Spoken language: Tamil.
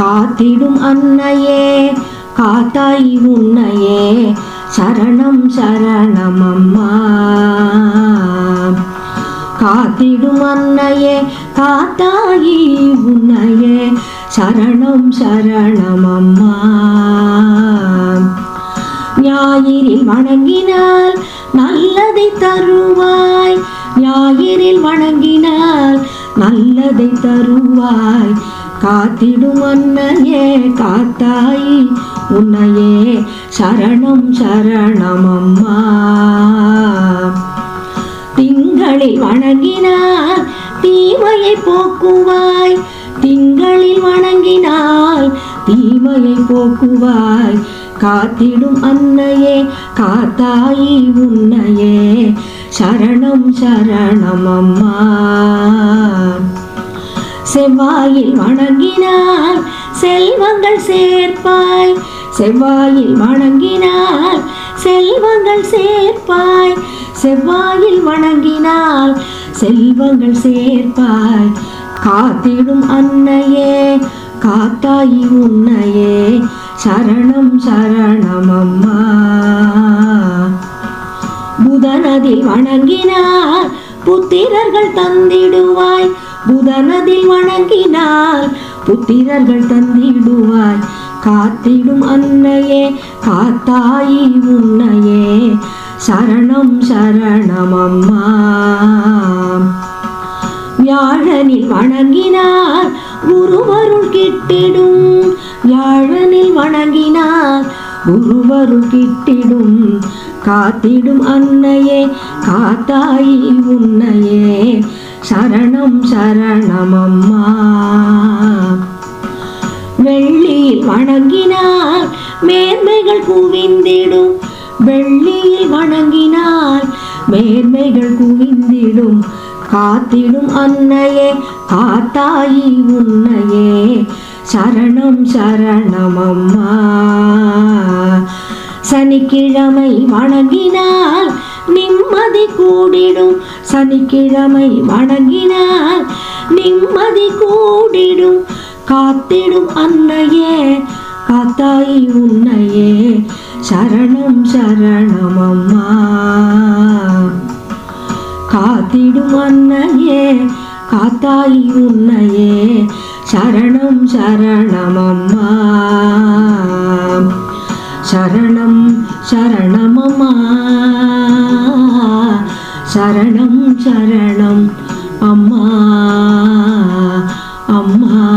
காத்திடும் அன்னையே காத்தாய் உன்னையே சரணம் சரணம் அம்மா காத்திடும் அன்னையே காத்தாயி உன்னையே சரணம் சரணம் அம்மா ஞாயிறில் வணங்கினால் நல்லதை தருவாய் ஞாயிறில் வணங்கினால் நல்லதை தருவாய் காத்திடும் அன்னையே காத்தாய் உன்னையே சரணம் சரணம் அம்மா. திங்களில் வணங்கினால் தீமையை போக்குவாய் திங்களில் வணங்கினால் தீமையை போக்குவாய். காத்திடும் அன்னையே காத்தாயி உன்னையே சரணம் சரணம் அம்மா. செவ்வாயில் வணங்கினால் செல்வங்கள் சேர்ப்பாய். செவ்வாயில் வணங்கினால் செல்வங்கள் சேர்ப்பாய். செவ்வாயில் வணங்கினால் செல்வங்கள் சேர்ப்பாய். காத்திடும் அன்னையே காத்தாயி உன்னையே சரணம் சரணம் அம்மா புதனதில் வணங்கினால் புத்திரர்கள் தந்திடுவாய். புதனதில் வணங்கினால் புத்திரர்கள் தந்திடுவாய். காத்திடும் அன்னையே காத்தாயி உன்னையே. சரணம் சரணம் அம்மா. வியாழனில் வணங்கினார் குருவருள் கிட்டிடும். வியாழனில் வணங்கினார் குருவருள் கிட்டிடும் காத்திடும் அன்னையே காத்தாயி உன்னையே. சரணம் சரணம் அம்மா. வெள்ளியில் வணங்கினால் மேன்மைகள் குவிந்திடும். வெள்ளியில் வணங்கினால் மேன்மைகள் குவிந்திடும். காத்திடும் அன்னையே காத்தாயி உன்னையே. சரணம் சரணம் அம்மா சனிக்கிழமை வணங்கினால் நிம்மதி கூடிடும். சனிக்கிழமை வணங்கினால் நிம்மதி கூடிடும். காத்திடும் அன்னையே காத்தாயி உன்னையே. சரணம் சரணம் அம்மா காத்திடும் அன்னையே காத்தாய் உன்னையே சரணம் சரணம் அம்மா சரணம் சரணம் அம்மா சரணம் சரணம் அம்மா. அம்மா.